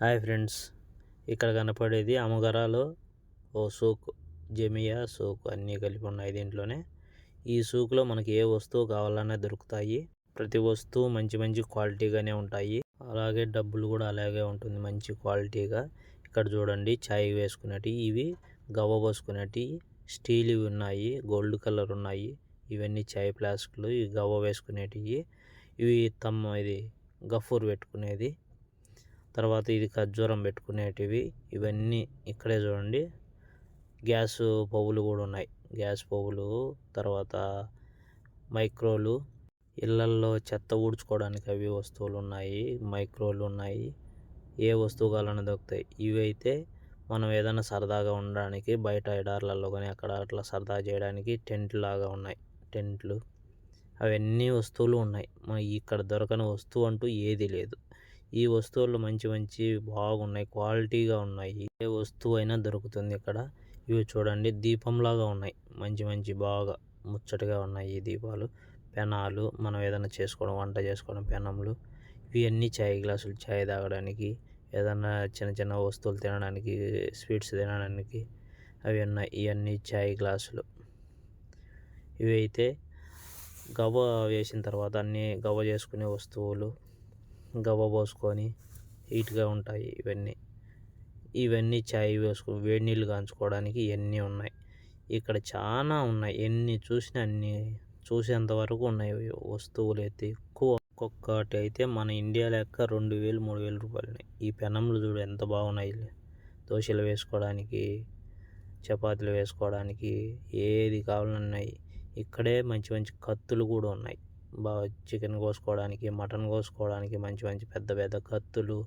Hi friends. ఇక్కడ కనపడేది అమగరాలో ఓ సూక్ జమియా సూక్ అన్నీ కలిపి ఉన్నాయి దీంట్లోనే. ఈ సూక్లో మనకి ఏ వస్తువు కావాలన్నా దొరుకుతాయి. ప్రతి వస్తువు మంచి మంచి క్వాలిటీగానే ఉంటాయి. అలాగే డబ్బులు కూడా అలాగే ఉంటుంది మంచి క్వాలిటీగా. ఇక్కడ చూడండి చాయ్ వేసుకునేటి ఇవి గవ్వ పోసుకునేటి స్టీల్ ఇవి ఉన్నాయి గోల్డ్ కలర్ ఉన్నాయి. ఇవన్నీ చాయ్ ఫ్లాస్క్లు ఇవి గవ్వ వేసుకునేటివి. ఇవి తమ్మ ఇది గఫూర్ పెట్టుకునేది. తర్వాత ఇది ఖర్జూరం పెట్టుకునేటివి ఇవన్నీ ఇక్కడే చూడండి. గ్యాస్ పొవ్వులు కూడా ఉన్నాయి. గ్యాస్ పొవ్వులు తర్వాత మైక్రోలు ఇళ్ళల్లో చెత్త ఊడ్చుకోవడానికి అవి వస్తువులు ఉన్నాయి మైక్రోలు ఉన్నాయి. ఏ వస్తువు కావాలన్నా దొరుకుతాయి. ఇవి అయితే మనం ఏదైనా సరదాగా ఉండడానికి బయట ఎడార్లలో కానీ అక్కడ అట్లా సరదా చేయడానికి టెంట్ లాగా ఉన్నాయి. టెంట్లు. అవన్నీ వస్తువులు ఉన్నాయి. ఇక్కడ దొరకని వస్తువు అంటూ ఏది లేదు. ఈ వస్తువులు మంచి మంచి బాగున్నాయి క్వాలిటీగా ఉన్నాయి. ఏ వస్తువు అయినా దొరుకుతుంది ఇక్కడ. ఇవి చూడండి దీపంలాగా ఉన్నాయి. మంచి మంచి బాగా ముచ్చటగా ఉన్నాయి ఈ దీపాలు. పెనాలు మనం ఏదైనా చేసుకోవడం వంట చేసుకోవడం పెనంలు. ఇవన్నీ చాయ్ గ్లాసులు చాయ్ తాగడానికి ఏదైనా చిన్న చిన్న వస్తువులు తినడానికి స్వీట్స్ తినడానికి అవి ఉన్నాయి. ఇవన్నీ చాయ్ గ్లాసులు. ఇవి అయితే గవ్వ వేసిన తర్వాత అన్నీ గవ్వ చేసుకునే వస్తువులు. గవ్వ పోసుకొని హీట్గా ఉంటాయి ఇవన్నీ. ఇవన్నీ చాయ్ వేసుకు వేడి నీళ్ళు కాంచుకోవడానికి ఇవన్నీ ఉన్నాయి. ఇక్కడ చాలా ఉన్నాయి. ఎన్ని చూసినా అన్ని చూసేంత వరకు ఉన్నాయి. వస్తువులు అయితే ఎక్కువ. ఒక్కొక్కటి అయితే మన ఇండియా లెక్క రెండు వేలు మూడు వేల రూపాయలు ఈ పెనంలు చూడు ఎంత బాగున్నాయి. దోశలు వేసుకోవడానికి చపాతీలు వేసుకోవడానికి ఏది కావాలన్నాయి ఇక్కడే మంచి మంచి కత్తులు కూడా ఉన్నాయి. బాగా చికెన్ కోసుకోవడానికి మటన్ కోసుకోవడానికి మంచి మంచి పెద్ద పెద్ద కత్తులు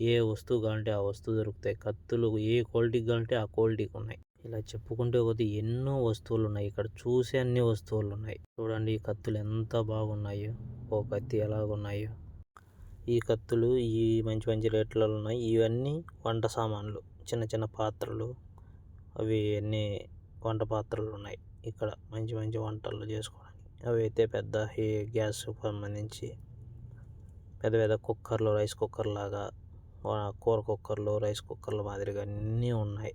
ఏ వస్తువు కావాలంటే ఆ వస్తువు దొరుకుతాయి. కత్తులు ఏ క్వాలిటీకి కావాలంటే ఆ క్వాలిటీకి ఉన్నాయి. ఇలా చెప్పుకుంటే పోతే ఎన్నో వస్తువులు ఉన్నాయి. ఇక్కడ చూసే అన్ని వస్తువులు ఉన్నాయి. చూడండి ఈ కత్తులు ఎంత బాగున్నాయో. ఓ కత్తి ఎలాగున్నాయో. ఈ కత్తులు ఈ మంచి మంచి రేట్లలో ఉన్నాయి. ఇవన్నీ వంట సామాన్లు. చిన్న చిన్న పాత్రలు. అవి అన్నీ వంట పాత్రలు ఉన్నాయి. ఇక్కడ మంచి మంచి వంటలు చేసుకోవడానికి. అవి అయితే పెద్ద హీ గ్యాస్ సంబంధించి పెద్ద పెద్ద కుక్కర్లు రైస్ కుక్కర్ లాగా కూర కుక్కర్లు రైస్ కుక్కర్లు మాదిరిగా అన్నీ ఉన్నాయి.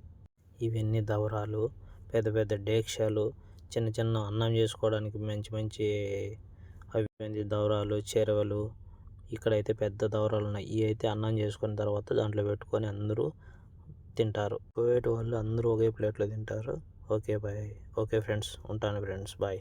ఇవన్నీ దవరాలు పెద్ద పెద్ద డేక్షాలు చిన్న చిన్న అన్నం చేసుకోవడానికి మంచి మంచి అవి మంచి దవరాలు చెరవలు ఇక్కడైతే పెద్ద దవరాలు ఉన్నాయి. ఇవి అయితే అన్నం చేసుకున్న తర్వాత దాంట్లో పెట్టుకొని అందరూ తింటారు. కువైట్ వాళ్ళు అందరూ ఒకే ప్లేట్లో తింటారు. Okay bye. Okay friends. ఉంటాను ఫ్రెండ్స్. బాయ్.